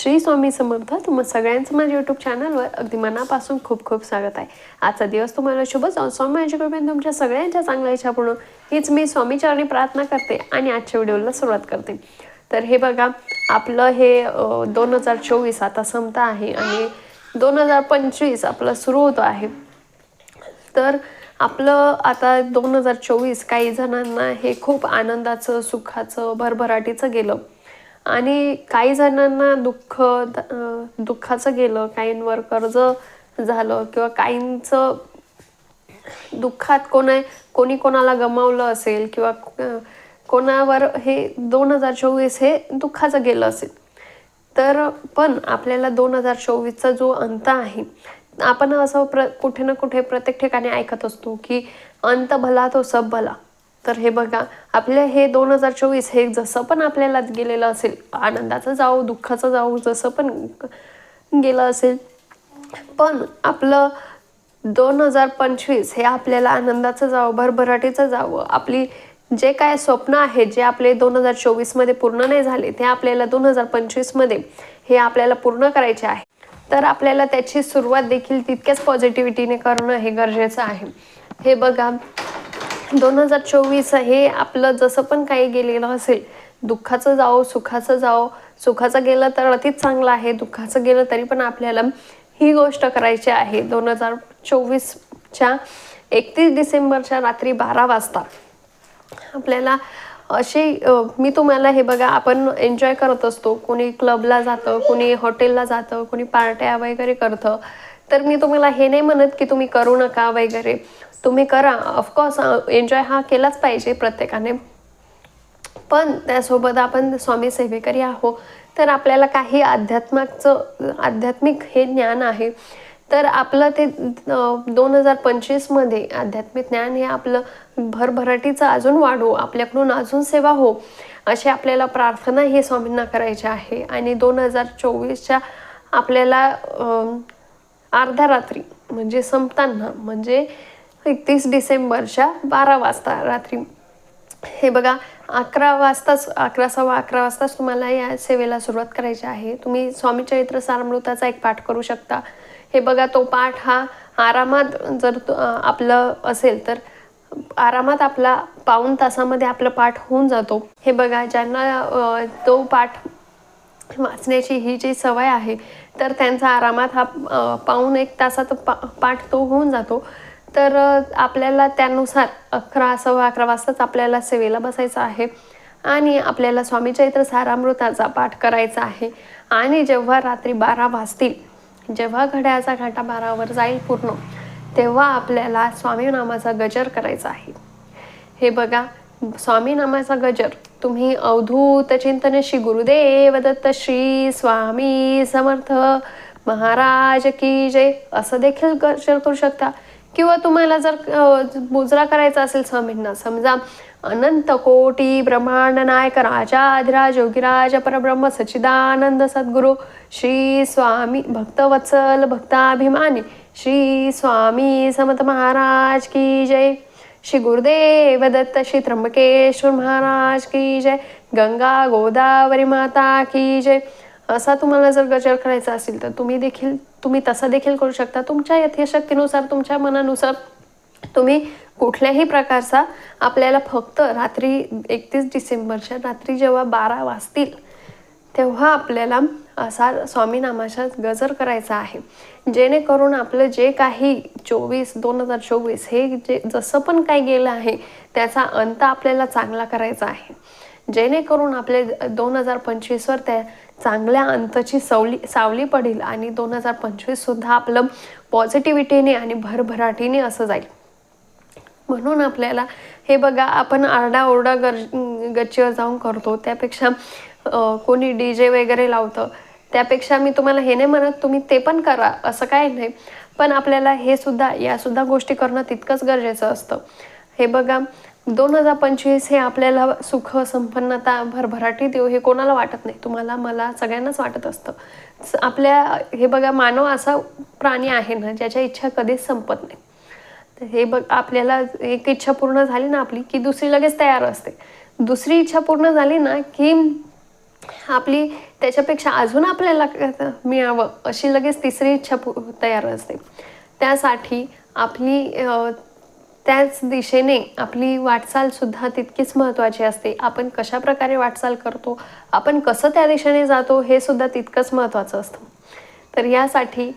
श्री स्वामी समर्थ तुम्हा सगळ्यांचं माझ्या यूट्यूब चॅनलवर अगदी मनापासून खूप खूप स्वागत आहे. आजचा दिवस तुम्हाला शुभ स्वामी माझ्या कृपेने तुमच्या सगळ्यांच्या चांगल्या इच्छा पूर्ण हीच मी स्वामीचरणी प्रार्थना करते आणि आजच्या व्हिडिओला सुरुवात करते. तर हे बघा आपलं हे दोन हजार चोवीस आता संपता आहे आणि दोन हजार पंचवीस आपलं सुरू होतं आहे. तर आपलं आता दोन हजार चोवीस काही जणांना हे खूप आनंदाचं सुखाचं भरभराटीचं गेलं. आणि काही जणांना दुःख दुःखाचं गेलं काहींवर कर्ज झालं किंवा काहींचं दुःखात कोणा कोणी कोणाला गमावलं असेल किंवा कोणावर हे दोन हजार चोवीस हे दुःखाचं गेलं असेल. तर पण आपल्याला दोन हजार चोवीसचा जो अंत आहे आपण असं प्र कुठे ना कुठे प्रत्येक ठिकाणी ऐकत असतो की अंत भला तो सब भला. तर हे बघा आपल्या हे दोन हजार चोवीस हे जसं पण आपल्याला गेलेलं असेल आनंदाचं जाऊ दुःखाचं जाऊ जसं पण गेलं असेल पण आपलं दोन हजार पंचवीस हे आपल्याला आनंदाचं जावं भरभराटीचं जावं. आपली जे काय स्वप्न आहे जे आपले दोन हजार चोवीसमध्ये पूर्ण नाही झाले ते आपल्याला दोन हजार पंचवीसमध्ये हे आपल्याला पूर्ण करायचे आहे. तर आपल्याला त्याची सुरुवात देखील तितक्याच पॉझिटिव्हिटीने करणं हे गरजेचं आहे. हे बघा दोन हजार चोवीस हे आपलं जसं पण काही गेलेलं असेल दुःखाचं जाओ सुखाचं जाओ सुखाचं गेलं तर अतिच चांगलं आहे दुःखाचं गेलं तरी पण आपल्याला ही गोष्ट करायची आहे. दोन हजार चोवीसच्या एकतीस डिसेंबरच्या रात्री बारा वाजता आपल्याला असे मी तुम्हाला हे बघा आपण एन्जॉय करत असतो. कोणी क्लबला जातं कोणी हॉटेलला जातं कोणी पार्ट्या वगैरे करतं. तर मी तुम्हाला हे नाही म्हणत की तुम्ही करू नका वगैरे. तुम्ही करा. ऑफकोर्स एन्जॉय हा केलाच पाहिजे प्रत्येकाने. पण त्यासोबत आपण स्वामी सेवेकरी आहो तर आपल्याला काही अध्यात्माचं आध्यात्मिक हे ज्ञान आहे. तर आपलं ते दोन हजार पंचवीसमध्ये आध्यात्मिक ज्ञान हे आपलं भरभराटीचं अजून वाढो. आपल्याकडून अजून सेवा हो. अशी आपल्याला प्रार्थना हे स्वामींना करायची आहे. आणि दोन हजार चोवीसच्या आपल्याला अर्ध्या रात्री म्हणजे संपताना म्हणजे एकतीस डिसेंबरच्या बारा वाजता रात्री. हे बघा अकरा वाजताच अकरा सव्वा अकरा वाजताच तुम्हाला या सेवेला सुरुवात करायची आहे. तुम्ही स्वामी चरित्र सारामृताचा एक पाठ करू शकता. हे बघा तो पाठ हा आरामात जर आपलं असेल तर आरामात आपला पाऊण तासामध्ये आपलं पाठ होऊन जातो. हे बघा ज्यांना तो पाठ वाचण्याची ही जी सवय आहे तर त्यांचा आरामात हा पाऊन एक तासात पा पाठ तो होऊन जातो. तर आपल्याला त्यानुसार अकरा सव्वा अकरा वाजताच आपल्याला सेवेला बसायचं आहे आणि आपल्याला स्वामी चैत्र सारामृताचा पाठ करायचा आहे. आणि जेव्हा रात्री बारा वाजतील जेव्हा घड्याळाचा घाटा बारावर जाईल पूर्ण तेव्हा आपल्याला स्वामी नामाचा गजर करायचा आहे. हे बघा स्वामी नामाचा गजर तुम्ही अवधूत चिंतन श्री गुरुदेव दत्त श्री स्वामी समर्थ. महाराज की जय. असं देखील गजर करू शकता. किंवा तुम्हाला जर मुजरा करायचा असेल स्वामींना समजा अनंत कोटी ब्रह्मांड नायक राजाधिराज योगीराज परब्रह्म सच्चिदानंद सद्गुरु श्री स्वामी भक्तवत्सल भक्ताभिमानी श्री स्वामी समर्थ महाराज की जय. श्री गुरुदेव दत्त श्री त्र्यंबकेश्वर महाराज की जय. गंगा गोदावरी माता की जय. असा तुम्हाला जर गजर करायचा असेल तर तुम्ही देखील तुम्ही तसा देखील करू शकता. तुमच्या यथशक्तीनुसार तुमच्या मनानुसार तुम्ही कुठल्याही प्रकारचा आपल्याला फक्त रात्री एकतीस डिसेंबरच्या रात्री जेव्हा बारा वाजतील तेव्हा आपल्याला असा स्वामी नामाचा गजर करायचा आहे. जेणेकरून आपलं जे काही चोवीस दोन हजार चोवीस हे जे जसं पण काही गेलं आहे त्याचा अंत आपल्याला चांगला करायचा आहे. जेणेकरून आपले दोन हजार पंचवीसवर त्या चांगल्या अंतची सवली सावली पडेल आणि दोन हजार पंचवीससुद्धा आपलं पॉझिटिव्हिटीने आणि भरभराटीने असं जाईल. म्हणून आपल्याला हे बघा आपण आरडाओरडा गर गच्चीवर जाऊन करतो. त्यापेक्षा कोणी डी जे वगैरे लावतं त्यापेक्षा मी तुम्हाला हे नाही म्हणत तुम्ही ते पण करा असं काय नाही. पण आपल्याला हे सुद्धा या सुद्धा गोष्टी करणं तितकंच गरजेचं असतं. हे बघा दोन हजार पंचवीस हे आपल्याला सुख संपन्नता भरभराटी देऊ हे कोणाला वाटत नाही. तुम्हाला मला सगळ्यांनाच वाटत असतं. आपल्या हे बघा मानव असा प्राणी आहे ना ज्याच्या इच्छा कधीच संपत नाही. हे बघ आपल्याला एक इच्छा पूर्ण झाली ना आपली की दुसरी लगेच तयार असते. दुसरी इच्छा पूर्ण झाली ना की आपली त्याच्यापेक्षा अजून आपल्याला मिळावं अशी लगेच तिसरी इच्छा तयार असते. त्यासाठी आपली त्याच दिशेने आपली वाटचालसुद्धा तितकीच महत्त्वाची असते. आपण कशा प्रकारे वाटचाल करतो आपण कसं त्या दिशेने जातो हे सुद्धा तितकंच महत्त्वाचं असतं. तर यासाठी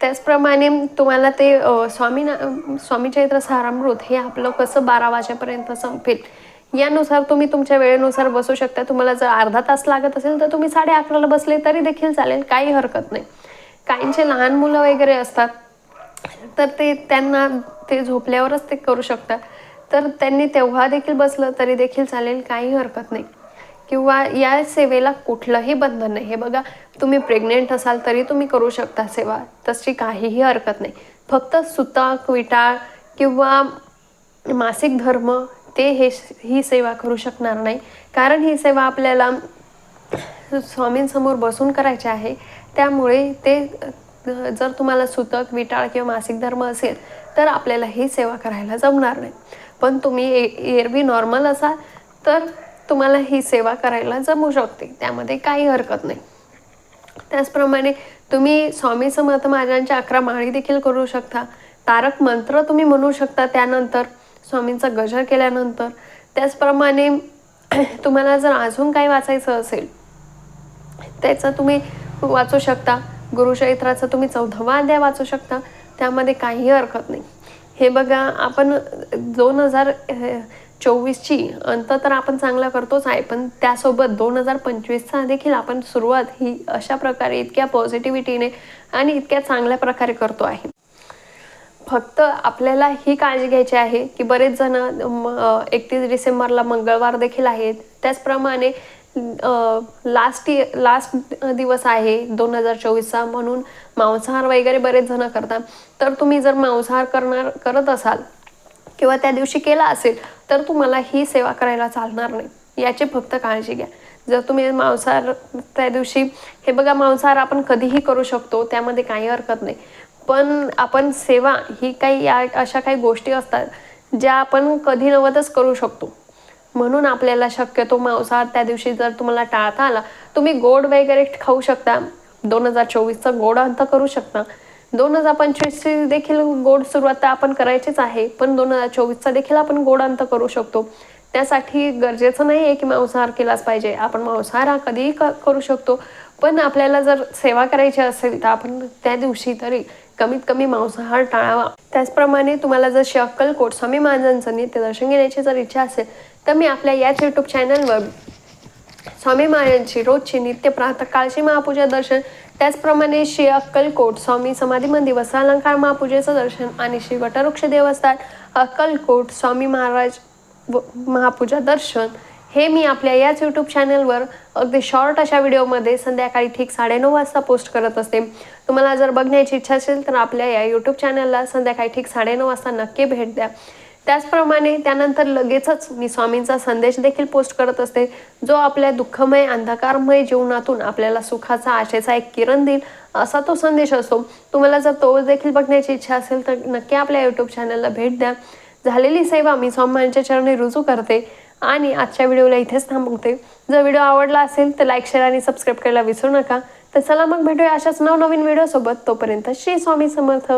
त्याचप्रमाणे तुम्हाला ते स्वामी ना स्वामी चैत्र सारामृत हे आपलं कसं बारा वाजेपर्यंत संपेल यानुसार तुम्ही तुमच्या वेळेनुसार बसू शकता. तुम्हाला जर अर्धा तास लागत असेल तर तुम्ही साडे अकराला बसले तरी देखील चालेल. काही हरकत नाही. काहींचे लहान मुलं वगैरे असतात तर ते त्यांना ते झोपल्यावरच ते करू शकतात. तर त्यांनी तेव्हा देखील बसलं तरी देखील चालेल काही हरकत नाही. किंवा या सेवेला कुठलंही बंधन नाही. हे बघा तुम्ही प्रेग्नेंट असाल तरी तुम्ही करू शकता सेवा. तशी काहीही हरकत नाही. फक्त सुतक विटाळ किंवा मासिक धर्म ते हे ही सेवा करू शकणार नाही. कारण ही सेवा आपल्याला स्वामींसमोर बसून करायची आहे. त्यामुळे ते जर तुम्हाला सुतक विटाळ किंवा मासिक धर्म असेल तर आपल्याला ही सेवा करायला जमणार नाही. पण तुम्ही ए एरवी नॉर्मल असाल तर तुम्हाला ही सेवा करायला जमू शकते. त्यामध्ये काही हरकत नाही. त्याचप्रमाणे तुम्ही स्वामी समर्थ महाराजांच्या अकरा माळी देखील करू शकता. तारक मंत्र तुम्ही म्हणू शकता त्यानंतर. स्वामींचा गजर केल्यानंतर त्याचप्रमाणे तुम्हाला जर अजून काही वाचायचं असेल त्याचं तुम्ही वाचू शकता. गुरुचरित्राचं तुम्ही चौदावा अध्याय वाचू शकता. त्यामध्ये काही हरकत नाही. हे बघा आपण दोन हजार चोवीसची अंत तर आपण चांगला करतोच आहे पण त्यासोबत दोन हजार पंचवीसचा देखील आपण सुरुवात ही अशा प्रकारे इतक्या पॉझिटिव्हिटीने आणि इतक्या चांगल्या प्रकारे करतो आहे. फक्त आपल्याला ही काळजी घ्यायची आहे की बरेच जण एकतीस डिसेंबरला मंगळवार देखील आहेत. त्याचप्रमाणे लास्ट लास्ट दिवस आहे दोन हजार चोवीसचा म्हणून मांसाहार वगैरे बरेच जण करतात. तर तुम्ही जर मांसाहार करणार करत असाल किंवा त्या दिवशी केला असेल तर तुम्हाला ही सेवा करायला चालणार नाही. याची फक्त काळजी घ्या. जर तुम्ही मांसाहार त्या दिवशी हे बघा मांसाहार आपण कधीही करू शकतो त्यामध्ये काही हरकत नाही. पण आपण सेवा ही काही या अशा काही गोष्टी असतात ज्या आपण कधी नवतच करू शकतो. म्हणून आपल्याला शक्यतो मांसाहार त्या दिवशी जर तुम्हाला टाळता आला तुम्ही गोड वगैरे खाऊ शकता. दोन हजार चोवीसचा गोड अंत करू शकता. दोन हजार पंचवीसची देखील गोड सुरुवात तर आपण करायचीच आहे पण दोन हजार चोवीसचा देखील आपण गोड अंत करू शकतो. त्यासाठी गरजेचं नाही आहे की मांसाहार केलाच पाहिजे. आपण मांसाहार हा कधीही क करू शकतो. पण आपल्याला जर सेवा करायची असेल तर आपण त्या दिवशी तरी कमीत कमी मांसाहार टाळावा. त्याचप्रमाणे तुम्हाला जर श्री अक्कलकोट स्वामी महाराजांचं नित्य दर्शन घेण्याची जर इच्छा असेल तर मी आपल्या याच यूट्यूब चॅनलवर स्वामी महाराजांची रोजची नित्य प्रातःकाळची महापूजा दर्शन त्याचप्रमाणे श्री अक्कलकोट स्वामी समाधी मंदिर वसालंकार महापूजेचं दर्शन आणि श्री वटवृक्ष देवस्थान अक्कलकोट स्वामी महाराज व महापूजा दर्शन हे मी आपल्या याच यूट्यूब चॅनलवर अगदी शॉर्ट अशा व्हिडिओमध्ये संध्याकाळी ठीक साडेनऊ वाजता पोस्ट करत असते. तुम्हाला जर बघण्याची इच्छा असेल तर आपल्या या यूट्यूब चॅनलला संध्याकाळी ठीक साडेनऊ वाजता नक्की भेट द्या. त्याचप्रमाणे त्यानंतर लगेचच मी स्वामींचा संदेश देखील पोस्ट करत असते जो आपल्या दुःखमय अंधकारमय जीवनातून आपल्याला सुखाचा आशेचा एक किरण देईल असा तो संदेश असतो. तुम्हाला जर तो देखील बघण्याची इच्छा असेल तर नक्की आपल्या यूट्यूब चॅनलला भेट द्या. झालेली सेवा मी स्वामींच्या चरणी रुजू करते. आणि आजच्या व्हिडिओला इथेच थांबवते. जर व्हिडिओ आवडला असेल तर लाईक शेअर आणि सबस्क्राईब करायला विसरू नका. तर चला मग भेटूया अशाच नवनवीन व्हिडिओसोबत. तोपर्यंत श्री स्वामी समर्थ.